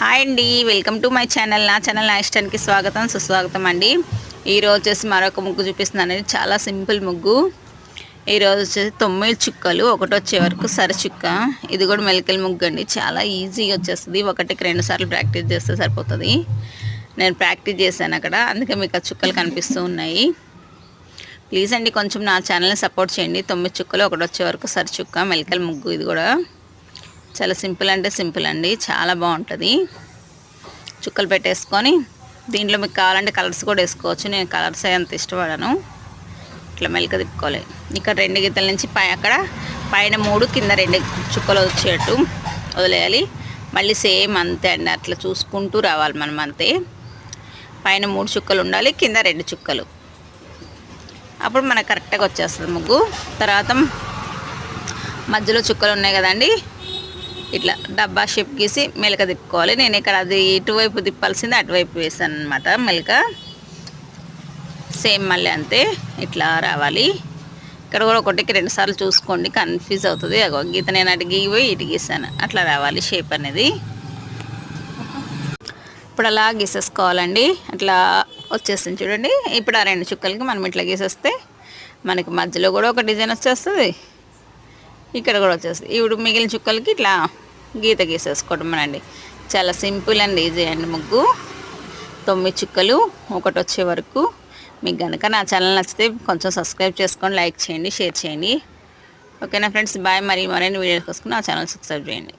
Hi అండి welcome to my channel. నా channel నా ఇష్టానికి స్వాగతం సుస్వాగతం అండి. ఈరోజు వచ్చేసి మరొక ముగ్గు చూపిస్తున్నాను అనేది చాలా సింపుల్ ముగ్గు. ఈరోజు వచ్చేసి తొమ్మిది చుక్కలు ఒకటి వచ్చే వరకు సరి చుక్క. ఇది కూడా మెలికల్ ముగ్గు అండి. చాలా ఈజీగా వచ్చేస్తుంది. ఒకటికి రెండు సార్లు ప్రాక్టీస్ చేస్తే సరిపోతుంది. నేను ప్రాక్టీస్ చేశాను అక్కడ. అందుకే మీకు ఆ చుక్కలు కనిపిస్తూ ఉన్నాయి. ప్లీజ్ అండి కొంచెం నా ఛానల్ని సపోర్ట్ చేయండి. తొమ్మిది చుక్కలు ఒకటి వచ్చే వరకు సరి చుక్క మెలికల్ ముగ్గు ఇది కూడా. చాలా సింపుల్ అంటే సింపుల్ అండి. చాలా బాగుంటుంది. చుక్కలు పెట్టేసుకొని దీంట్లో మీకు కావాలంటే కలర్స్ కూడా వేసుకోవచ్చు. నేను కలర్స్ అంత ఇష్టపడను. ఇట్లా మెలక తిప్పుకోవాలి. ఇక్కడ రెండు గీతల నుంచి పై అక్కడ పైన మూడు కింద రెండు చుక్కలు వచ్చేట్టు వదిలేయాలి. మళ్ళీ సేమ్ అంతే అండి. అట్లా చూసుకుంటూ రావాలి మనం అంతే. పైన మూడు చుక్కలు ఉండాలి కింద రెండు చుక్కలు. అప్పుడు మనకు కరెక్ట్గా వచ్చేస్తుంది ముగ్గు. తర్వాత మధ్యలో చుక్కలు ఉన్నాయి కదండి. ఇట్లా డబ్బా షేప్ గీసి మెలక తిప్పుకోవాలి. నేను ఇక్కడ అది ఇటువైపు తిప్పాల్సింది అటువైపు వేసాను అనమాట మెలక. సేమ్ మళ్ళీ అంతే ఇట్లా రావాలి. ఇక్కడ కూడా ఒకటికి రెండు సార్లు చూసుకోండి కన్ఫ్యూజ్ అవుతుంది. అగో గీత నేను అటు గీపోయి ఇటు గీసాను. అట్లా రావాలి షేప్ అనేది. ఇప్పుడు అలా గీసేసుకోవాలండి. అట్లా వచ్చేస్తుంది చూడండి. ఇప్పుడు ఆ రెండు చుక్కలకి మనం ఇట్లా గీసేస్తే మనకి మధ్యలో కూడా ఒక డిజైన్ వచ్చేస్తుంది. ఇక్కడ కూడా వచ్చేస్తుంది. ఇప్పుడు మిగిలిన చుక్కలకి ఇట్లా గీత గీసేసుకోవడం అండి చాలా సింపుల్ అండ్ ఈజీ అండి ముగ్గు. తొమ్మిది చుక్కలు ఒకటి వచ్చే వరకు మీకు కనుక నా ఛానల్ నచ్చితే కొంచెం సబ్స్క్రైబ్ చేసుకొని లైక్ చేయండి షేర్ చేయండి. ఓకేనా ఫ్రెండ్స్? బాయ్ మరి మరైన వీడియోస్ కోసం నా ఛానల్ సబ్స్క్రైబ్ చేయండి.